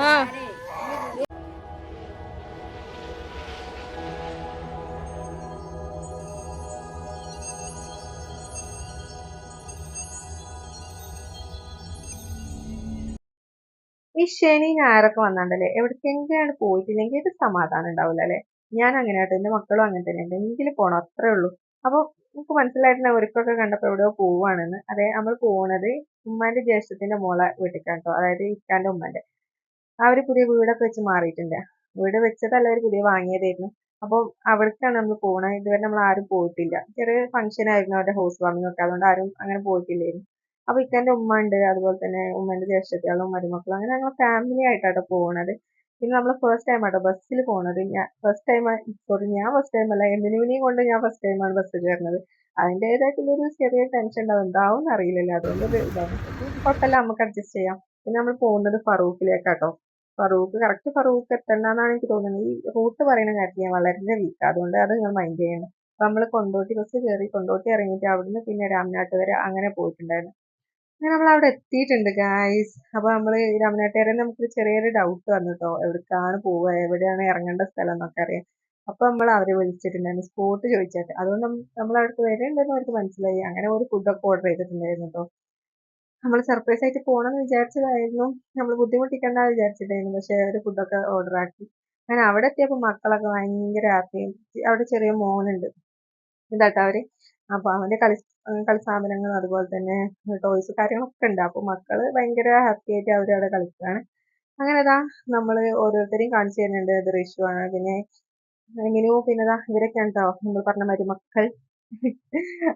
ആ. ഈ ശനി ഞായറൊക്കെ വന്നാണ്ടല്ലേ? എവിടേക്കെങ്കിലാണ് പോയിട്ടില്ലെങ്കിൽ ഒരു സമാധാനം ഉണ്ടാവില്ല അല്ലെ? ഞാൻ അങ്ങനെ ആട്ടെ എന്റെ മക്കളും അങ്ങനെ തന്നെ. എന്തെങ്കിലും പോണം. അത്രേ ഉള്ളൂ. അപ്പൊ നമുക്ക് മനസ്സിലായിട്ടുണ്ട് അവർക്കൊക്കെ കണ്ടപ്പോ എവിടെയോ പോവാണെന്ന് അതെ നമ്മൾ പോണത് ഉമ്മാന്റെ ജ്യേഷ്ഠത്തിന്റെ മോളെ വീട്ടിക്കാൻ കേട്ടോ അതായത് ഇക്കാന്റെ ഉമ്മാന്റെ. ഒരു പുതിയ വീടൊക്കെ വെച്ച് മാറിയിട്ടുണ്ട്. വീട് വെച്ചതല്ല അവർ പുതിയ വാങ്ങിയതായിരുന്നു. അപ്പോൾ അവിടേക്കാണ് നമ്മൾ പോണത് ഇതുവരെ നമ്മൾ ആരും പോയിട്ടില്ല. ചെറിയ ഫംഗ്ഷൻ ആയിരുന്നു അവരുടെ ഹൗസ് വാമിംഗ് ഒക്കെ. അതുകൊണ്ട് ആരും അങ്ങനെ പോയിട്ടില്ലായിരുന്നു. അപ്പൊ ഇക്കാന്റെ ഉമ്മ ഉണ്ട്. അതുപോലെ തന്നെ ഉമ്മന്റെ ജ്യേഷ്ഠത്തികളും മരുമക്കളും. അങ്ങനെ ഞങ്ങൾ ഫാമിലി ആയിട്ടാട്ടോ പോണത്. പിന്നെ നമ്മൾ ഫസ്റ്റ് ടൈം ആട്ടോ ബസ്സിൽ പോണത്. ഞാൻ ഫസ്റ്റ് ടൈം സോറി ഞാൻ ഫസ്റ്റ് ടൈം അല്ല എമിനുവിനെയും കൊണ്ട് ഞാൻ ഫസ്റ്റ് ടൈമാണ് ബസ്സിൽ കയറുന്നത് അതിന്റെതായിട്ടുള്ളൊരു ചെറിയ ടെൻഷൻ ഉണ്ടാവും എന്താവും അറിയില്ലല്ലോ. അതുകൊണ്ട് ഒരു ഇതാണ്. കുഴപ്പമില്ല നമുക്ക് അഡ്ജസ്റ്റ് ചെയ്യാം. പിന്നെ നമ്മൾ പോകുന്നത് ഫറൂഖിലേക്കാട്ടോ. ഫറൂഖ് കറക്റ്റ് ഫറൂഖ് എത്തണ്ടെന്നാണ് എനിക്ക് തോന്നുന്നത്. ഈ റൂട്ട് പറയുന്ന കാര്യത്തിൽ ഞാൻ വളരെ വീക്ക് അതുകൊണ്ട് അത് നിങ്ങൾ മൈൻഡ് ചെയ്യണം അപ്പൊ നമ്മൾ കൊണ്ടോട്ടി ബസ് കയറി കൊണ്ടോട്ടി ഇറങ്ങിയിട്ട് അവിടുന്ന് പിന്നെ രാമനാട്ട് വരെ അങ്ങനെ പോയിട്ടുണ്ടായിരുന്നു. നമ്മൾ അവിടെ എത്തിയിട്ടുണ്ട് ഗായ്സ് അപ്പൊ നമ്മൾ രാമനാട്ടുകാരെ നമുക്ക് ചെറിയൊരു ഡൗട്ട് വന്നു കേട്ടോ എവിടേക്കാണ് പോവുക? എവിടെയാണ് ഇറങ്ങേണ്ട സ്ഥലം എന്നൊക്കെ അറിയാം അപ്പൊ നമ്മൾ അവരെ വിളിച്ചിട്ടുണ്ടായിരുന്നു. സ്പോട്ട് ചോദിച്ചിട്ട് അതുകൊണ്ട് നമ്മൾ അവിടേക്ക് വരുന്നുണ്ടെന്ന് അവർക്ക് മനസ്സിലായി. അങ്ങനെ ഒരു ഫുഡൊക്കെ ഓർഡർ ചെയ്തിട്ടുണ്ടായിരുന്നു കേട്ടോ നമ്മൾ സർപ്രൈസ് ആയിട്ട് പോകണമെന്ന് വിചാരിച്ചതായിരുന്നു. നമ്മൾ ബുദ്ധിമുട്ടിക്കണ്ട വിചാരിച്ചിട്ടായിരുന്നു. പക്ഷെ ഒരു ഫുഡൊക്കെ ഓർഡർ ആക്കി. അങ്ങനെ അവിടെ എത്തിയപ്പോൾ മക്കളൊക്കെ ഭയങ്കര ഹാപ്പി അവിടെ ചെറിയ മോനുണ്ട്. എന്താട്ടോ അവർ? അപ്പൊ അവന്റെ കളി കളി സാധനങ്ങളും അതുപോലെ തന്നെ ടോയ്സ് കാര്യങ്ങളൊക്കെ ഉണ്ട്. അപ്പൊ മക്കൾ ഭയങ്കര ഹാപ്പി ആയിട്ട് അവർ അവിടെ കളിക്കുകയാണ്. അങ്ങനെ ഇതാ നമ്മൾ ഓരോരുത്തരെയും കാണിച്ചു തരുന്നുണ്ട് അത് ആണ്. പിന്നെ മിനു പിന്നെ ഇതാ ഇവരൊക്കെയാണ് കേട്ടോ നമ്മൾ പറഞ്ഞ മരുമക്കൾ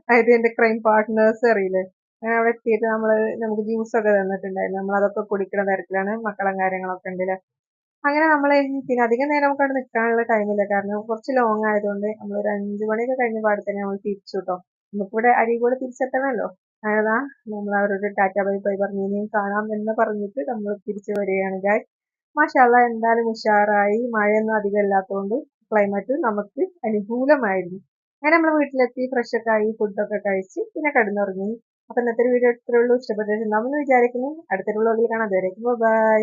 അതായത് എന്റെ ക്രൈം പാർട്ട്നേഴ്സ് അറിയില്ലേ? അങ്ങനെ അവിടെ എത്തിയിട്ട് നമ്മൾ നമുക്ക് ജ്യൂസ് ഒക്കെ തന്നിട്ടുണ്ടായിരുന്നു. നമ്മൾ അതൊക്കെ കുടിക്കുന്ന തരത്തിലാണ് മക്കളും കാര്യങ്ങളൊക്കെ ഉണ്ടല്ലേ? അങ്ങനെ നമ്മൾ പിന്നെ അധികം നേരം നമുക്ക് അവിടെ നിൽക്കാനുള്ള ടൈമില്ല കാരണം കുറച്ച് ലോങ് ആയതുകൊണ്ട് നമ്മൾ ഒരു അഞ്ചു മണിയൊക്കെ കഴിഞ്ഞ പാടെ തന്നെ നമ്മൾ തിരിച്ചു കേട്ടോ നമുക്കിവിടെ കൂടെ തിരിച്ചെത്തണമല്ലോ അതാ നമ്മൾ അവരോട് ടാറ്റ ബൈ ബൈ പറഞ്ഞു കാണാം എന്ന് പറഞ്ഞിട്ട് നമ്മൾ തിരിച്ചു വരികയാണ് ഗായ് മാഷാല്ല എന്തായാലും ഉഷാറായി. മഴയൊന്നും അധികം ഇല്ലാത്തതുകൊണ്ട് ക്ലൈമറ്റ് നമുക്ക് അനുകൂലമായിരുന്നു. അങ്ങനെ നമ്മൾ വീട്ടിലെത്തി ഫ്രഷ് ഒക്കെ ആയി ഫുഡൊക്കെ കഴിച്ച് പിന്നെ കിടന്നുറങ്ങി. അപ്പൊ ഇന്നത്തെ വീഡിയോ ഇത്രേ ഉള്ളൂ. ഇഷ്ടപ്പെട്ടിട്ടുണ്ടാവുമെന്ന് വിചാരിക്കുന്നു. അടുത്തൊരു വ്ളോഗിൽ കാണാം. അതുവരേക്കും ബൈ